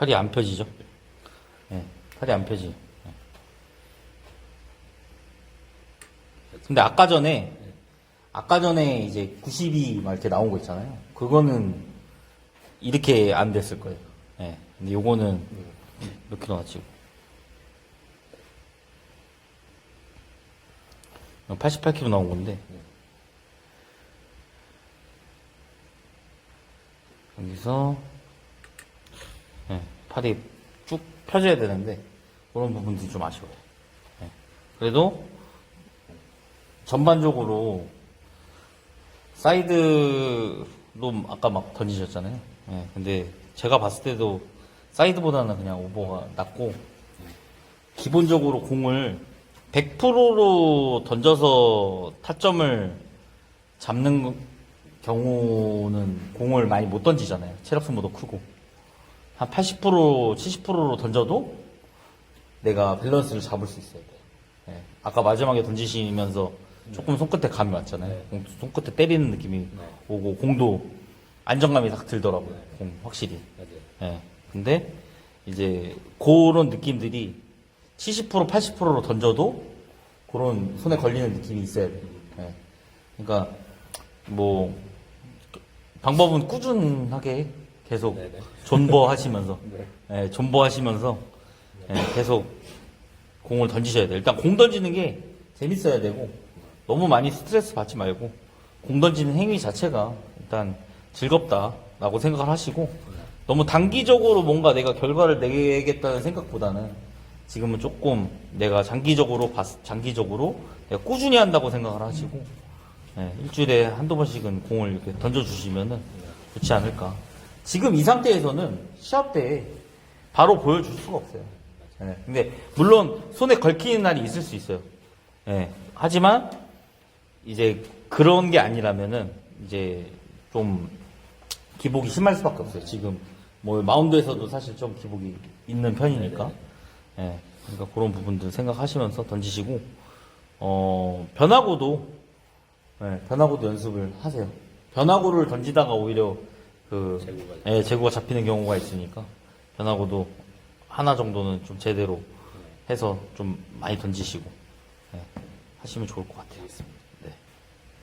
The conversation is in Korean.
팔이 안 펴지죠? 예, 팔이 안 펴지. 예. 근데 아까 전에, 아까 전에 이제 90이 막 이렇게 나온 거 있잖아요. 그거는 이렇게 안 됐을 거예요. 예. 근데 요거는 이렇게 나왔지. 88kg 나온 건데. 여기서 예, 팔이 쭉 펴져야 되는데 그런 부분들이 좀 아쉬워요. 예. 그래도 전반적으로 사이드로 아까 막 던지셨잖아요. 예, 근데 제가 봤을 때도 사이드보다는 그냥 오버가 낫고 기본적으로 공을 100%로 던져서 타점을 잡는 경우는 공을 많이 못 던지잖아요. 체력 소모도 크고. 한 80%, 70%로 던져도 내가 밸런스를 잡을 수 있어야 돼요. 예. 아까 마지막에 던지시면서 조금 손끝에 감이 왔잖아요. 공- 손끝에 때리는 느낌이 오고 공도 안정감이 딱 들더라고요. 공 확실히. 맞아요. 예. 근데 이제 그런 느낌들이 70% 80%로 던져도 그런 손에 걸리는 느낌이 있어야 돼요. 예. 그러니까 뭐 방법은 꾸준하게 계속 네네. 존버하시면서 네. 예, 존버하시면서 예, 계속 공을 던지셔야 돼요. 일단 공 던지는 게 재밌어야 되고 너무 많이 스트레스 받지 말고 공 던지는 행위 자체가 일단 즐겁다라고 생각을 하시고 너무 단기적으로 뭔가 내가 결과를 내겠다는 생각보다는 지금은 조금 내가 장기적으로 봤, 장기적으로 내가 꾸준히 한다고 생각을 하시고 예, 일주일에 한두 번씩은 공을 이렇게 던져주시면은 좋지 않을까. 지금 이 상태에서는 시합 때 바로 보여줄 수가 없어요. 예, 근데 물론 손에 걸히는 날이 있을 수 있어요. 예, 하지만 이제 그런 게 아니라면은 이제 좀 기복이 심할 수밖에 없어요. 지금 뭐 마운드에서도 사실 좀 기복이 있는 편이니까. 예, 그러니까 그런 부분들 생각하시면서 던지시고 어 변화구도 예, 변화구도 연습을 하세요. 변화구를 던지다가 오히려 그 제구가 예, 제구가 잡히는 경우가 있으니까 변화구도 하나 정도는 좀 제대로 해서 좀 많이 던지시고 예, 하시면 좋을 것 같아요. 알겠습니다.